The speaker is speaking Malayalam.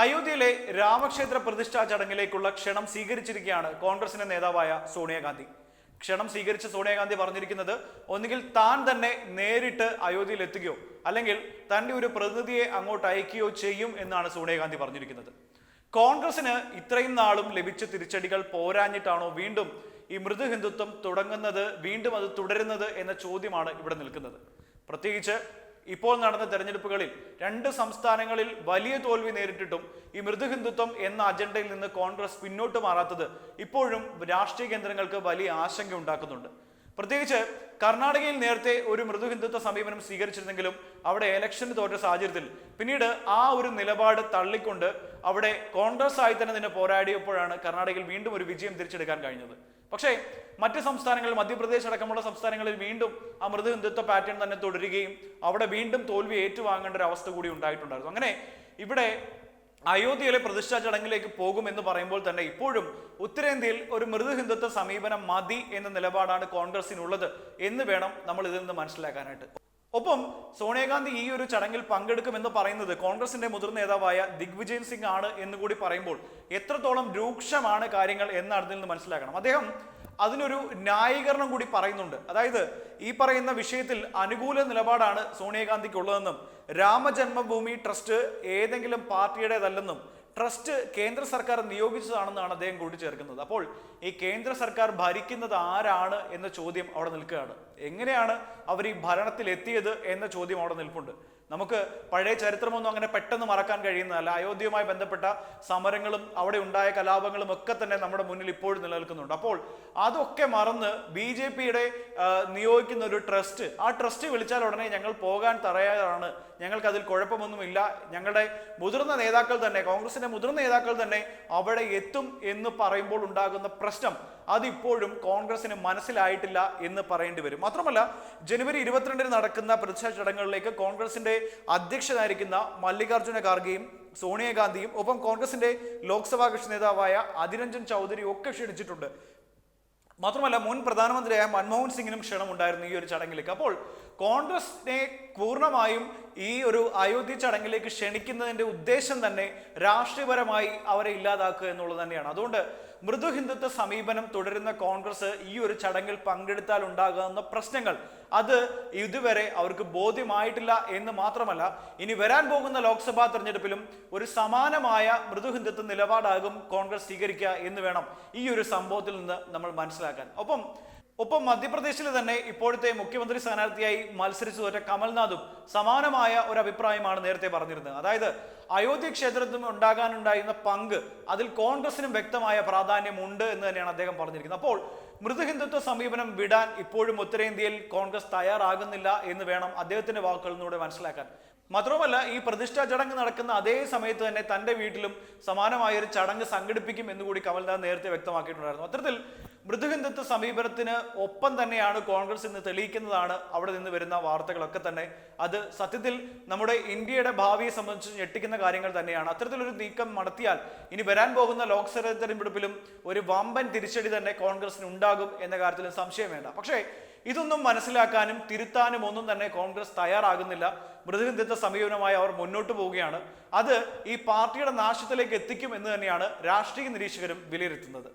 അയോധ്യയിലെ രാമക്ഷേത്ര പ്രതിഷ്ഠാ ചടങ്ങിലേക്കുള്ള ക്ഷണം സ്വീകരിച്ചിരിക്കുകയാണ് കോൺഗ്രസിന്റെ നേതാവായ സോണിയാഗാന്ധി. ക്ഷണം സ്വീകരിച്ച സോണിയാഗാന്ധി പറഞ്ഞിരിക്കുന്നത് ഒന്നുകിൽ താൻ തന്നെ നേരിട്ട് അയോധ്യയിൽ എത്തുകയോ അല്ലെങ്കിൽ തന്റെ ഒരു പ്രതിനിധിയെ അങ്ങോട്ട് അയക്കുകയോ ചെയ്യും എന്നാണ് സോണിയാഗാന്ധി പറഞ്ഞിരിക്കുന്നത്. കോൺഗ്രസിന് ഇത്രയും നാളും ലഭിച്ച തിരിച്ചടികൾ പോരാഞ്ഞിട്ടാണോ വീണ്ടും ഈ മൃദു ഹിന്ദുത്വം തുടങ്ങുന്നത് വീണ്ടും അത് തുടരുന്നത് എന്ന ചോദ്യമാണ് ഇവിടെ നിൽക്കുന്നത്. പ്രത്യേകിച്ച് ഇപ്പോൾ നടന്ന തെരഞ്ഞെടുപ്പുകളിൽ രണ്ട് സംസ്ഥാനങ്ങളിൽ വലിയ തോൽവി നേരിട്ടിട്ടും ഈ മൃദു ഹിന്ദുത്വം എന്ന അജണ്ടയിൽ നിന്ന് കോൺഗ്രസ് പിന്നോട്ട് മാറാത്തത് ഇപ്പോഴും രാഷ്ട്രീയ കേന്ദ്രങ്ങൾക്ക് വലിയ ആശങ്ക ഉണ്ടാക്കുന്നുണ്ട്. പ്രത്യേകിച്ച് കർണാടകയിൽ നേരത്തെ ഒരു മൃദു ഹിന്ദുത്വ സമീപനം സ്വീകരിച്ചിരുന്നെങ്കിലും അവിടെ ഇലക്ഷന് തോറ്റ സാഹചര്യത്തിൽ പിന്നീട് ആ ഒരു നിലപാട് തള്ളിക്കൊണ്ട് അവിടെ കോൺഗ്രസ് ആയി തന്നെ നിന്ന് പോരാടിയപ്പോഴാണ് കർണാടകയിൽ വീണ്ടും ഒരു വിജയം തിരിച്ചെടുക്കാൻ കഴിഞ്ഞത്. പക്ഷേ മറ്റ് സംസ്ഥാനങ്ങളിൽ മധ്യപ്രദേശ് അടക്കമുള്ള സംസ്ഥാനങ്ങളിൽ വീണ്ടും ആ മൃദുഹിന്ദുത്വ പാറ്റേൺ തന്നെ തുടരുകയും അവിടെ വീണ്ടും തോൽവി ഏറ്റുവാങ്ങേണ്ട ഒരു അവസ്ഥ കൂടി ഉണ്ടായിട്ടുണ്ടായിരുന്നു. അങ്ങനെ ഇവിടെ അയോധ്യയിലെ പ്രതിഷ്ഠാ ചടങ്ങിലേക്ക് പോകുമെന്ന് പറയുമ്പോൾ തന്നെ ഇപ്പോഴും ഉത്തരേന്ത്യയിൽ ഒരു മൃദു ഹിന്ദുത്വ സമീപനം മതി എന്ന നിലപാടാണ് കോൺഗ്രസിനുള്ളത് എന്ന് വേണം നമ്മൾ ഇതിൽ നിന്ന് മനസ്സിലാക്കാനായിട്ട്. ഒപ്പം സോണിയാഗാന്ധി ഈ ഒരു ചടങ്ങിൽ പങ്കെടുക്കുമെന്ന് പറയുന്നത് കോൺഗ്രസിന്റെ മുതിർന്ന നേതാവായ ദിഗ്വിജയ് സിംഗ് ആണ് എന്ന് കൂടി പറയുമ്പോൾ എത്രത്തോളം രൂക്ഷമാണ് കാര്യങ്ങൾ എന്നാണ് നിന്ന് മനസ്സിലാക്കണം. അദ്ദേഹം അതിനൊരു ന്യായീകരണം കൂടി പറയുന്നുണ്ട്. അതായത് ഈ പറയുന്ന വിഷയത്തിൽ അനുകൂല നിലപാടാണ് സോണിയാഗാന്ധിക്കുള്ളതെന്നും രാമജന്മഭൂമി ട്രസ്റ്റ് ഏതെങ്കിലും പാർട്ടിയുടേതല്ലെന്നും ട്രസ്റ്റ് കേന്ദ്ര സർക്കാർ നിയോഗിച്ചതാണെന്നാണ് അദ്ദേഹം കൂട്ടിച്ചേർക്കുന്നത് അപ്പോൾ ഈ കേന്ദ്ര സർക്കാർ ഭരിക്കുന്നത് ആരാണ് എന്ന ചോദ്യം അവിടെ നിൽക്കുകയാണ്. എങ്ങനെയാണ് അവർ ഈ ഭരണത്തിൽ എത്തിയത് എന്ന ചോദ്യം അവിടെ നിൽപ്പുണ്ട്. നമുക്ക് പഴയ ചരിത്രമൊന്നും അങ്ങനെ പെട്ടെന്ന് മറക്കാൻ കഴിയുന്നതല്ല. അയോധ്യയുമായി ബന്ധപ്പെട്ട സമരങ്ങളും അവിടെ ഉണ്ടായ കലാപങ്ങളും ഒക്കെ തന്നെ നമ്മുടെ മുന്നിൽ ഇപ്പോഴും നിലനിൽക്കുന്നുണ്ട്. അപ്പോൾ അതൊക്കെ മറന്ന് ബി ജെ പിയുടെ നിയോഗിക്കുന്ന ഒരു ട്രസ്റ്റ് ആ ട്രസ്റ്റ് വിളിച്ചാൽ ഉടനെ ഞങ്ങൾ പോകാൻ തറയാറാണ് ഞങ്ങൾക്ക് അതിൽ കുഴപ്പമൊന്നുമില്ല. ഞങ്ങളുടെ മുതിർന്ന നേതാക്കൾ തന്നെ കോൺഗ്രസിന്റെ മുതിർന്ന നേതാക്കൾ തന്നെ അവിടെ എത്തും എന്ന് പറയുമ്പോൾ ഉണ്ടാകുന്ന പ്രശ്നം അതിപ്പോഴും കോൺഗ്രസിന് മനസ്സിലായിട്ടില്ല എന്ന് പറയേണ്ടി വരും. മാത്രമല്ല ജനുവരി ഇരുപത്തിരണ്ടിന് നടക്കുന്ന പ്രതിഷേധ ചടങ്ങുകളിലേക്ക് കോൺഗ്രസിന്റെ അധ്യക്ഷനായിരിക്കുന്ന മല്ലികാർജുന ഖാർഗെയും സോണിയാഗാന്ധിയും ഒപ്പം കോൺഗ്രസിന്റെ ലോക്സഭാ കക്ഷി നേതാവായ അതിരഞ്ജൻ ചൗധരിയും ഒക്കെ ക്ഷണിച്ചിട്ടുണ്ട്. മാത്രമല്ല മുൻ പ്രധാനമന്ത്രിയായ മൻമോഹൻ സിംഗിനും ക്ഷണമുണ്ടായിരുന്നു ഈ ഒരു ചടങ്ങിലേക്ക്. അപ്പോൾ കോൺഗ്രസിനെ പൂർണമായും ഈ ഒരു അയോധ്യ ചടങ്ങിലേക്ക് ക്ഷണിക്കുന്നതിന്റെ ഉദ്ദേശം തന്നെ രാഷ്ട്രീയപരമായി അവരെ ഇല്ലാതാക്കുക എന്നുള്ളത് തന്നെയാണ്. അതുകൊണ്ട് മൃദു ഹിന്ദുത്വ സമീപനം തുടരുന്ന കോൺഗ്രസ് ഈ ഒരു ചടങ്ങിൽ പങ്കെടുത്താൽ ഉണ്ടാകുന്ന പ്രശ്നങ്ങൾ അത് ഇതുവരെ അവർക്ക് ബോധ്യമായിട്ടില്ല എന്ന് മാത്രമല്ല ഇനി വരാൻ പോകുന്ന ലോക്സഭാ തെരഞ്ഞെടുപ്പിലും ഒരു സമാനമായ മൃദു ഹിന്ദുത്വ നിലപാടാകും കോൺഗ്രസ് സ്വീകരിക്കുക എന്ന് വേണം ഈ ഒരു സംഭവത്തിൽ നിന്ന് നമ്മൾ മനസ്സിലാക്കാൻ. ഒപ്പം ഒപ്പം മധ്യപ്രദേശിൽ തന്നെ ഇപ്പോഴത്തെ മുഖ്യമന്ത്രി സ്ഥാനാർത്ഥിയായി മത്സരിച്ചു തോറ്റ കമൽനാഥും സമാനമായ ഒരു അഭിപ്രായമാണ് നേരത്തെ പറഞ്ഞിരുന്നത്. അതായത് അയോധ്യ ക്ഷേത്രത്തിൽ ഉണ്ടാകാനുണ്ടായിരുന്ന പങ്ക് അതിൽ കോൺഗ്രസിനും വ്യക്തമായ പ്രാധാന്യമുണ്ട് എന്ന് തന്നെയാണ് അദ്ദേഹം പറഞ്ഞിരിക്കുന്നത്. അപ്പോൾ മൃദുഹിന്ദുത്വ സമീപനം വിടാൻ ഇപ്പോഴും ഉത്തരേന്ത്യയിൽ കോൺഗ്രസ് തയ്യാറാകുന്നില്ല എന്ന് വേണം അദ്ദേഹത്തിന്റെ വാക്കുകളിലൂടെ മനസ്സിലാക്കാൻ. മാത്രവുമല്ല ഈ പ്രതിഷ്ഠാ ചടങ്ങ് നടക്കുന്ന അതേ സമയത്ത് തന്നെ തന്റെ വീട്ടിലും സമാനമായ ഒരു ചടങ്ങ് സംഘടിപ്പിക്കും എന്നുകൂടി കമൽനാഥ് നേരത്തെ വ്യക്തമാക്കിയിട്ടുണ്ടായിരുന്നു. അത്തരത്തിൽ മൃദുഹിന്ദുത്വ സമീപനത്തിന് ഒപ്പം തന്നെയാണ് കോൺഗ്രസ് ഇന്ന് തെളിയിക്കുന്നതാണ് അവിടെ നിന്ന് വരുന്ന വാർത്തകളൊക്കെ തന്നെ. അത് സത്യത്തിൽ നമ്മുടെ ഇന്ത്യയുടെ ഭാവിയെ സംബന്ധിച്ച് ഞെട്ടിക്കുന്ന കാര്യങ്ങൾ തന്നെയാണ്. അത്തരത്തിലൊരു നീക്കം നടത്തിയാൽ ഇനി വരാൻ പോകുന്ന ലോക്സഭാ തെരഞ്ഞെടുപ്പിലും ഒരു വമ്പൻ തിരിച്ചടി തന്നെ കോൺഗ്രസിന് ഉണ്ടാകും എന്ന കാര്യത്തിൽ സംശയം വേണ്ട. പക്ഷേ ഇതൊന്നും മനസ്സിലാക്കാനും തിരുത്താനും ഒന്നും തന്നെ കോൺഗ്രസ് തയ്യാറാകുന്നില്ല. മൃദുഹിന്ദുത്വ സമീപനമായി അവർ മുന്നോട്ട് പോവുകയാണ്. അത് ഈ പാർട്ടിയുടെ നാശത്തിലേക്ക് എത്തിക്കും എന്ന് തന്നെയാണ് രാഷ്ട്രീയ നിരീക്ഷകരും വിലയിരുത്തുന്നത്.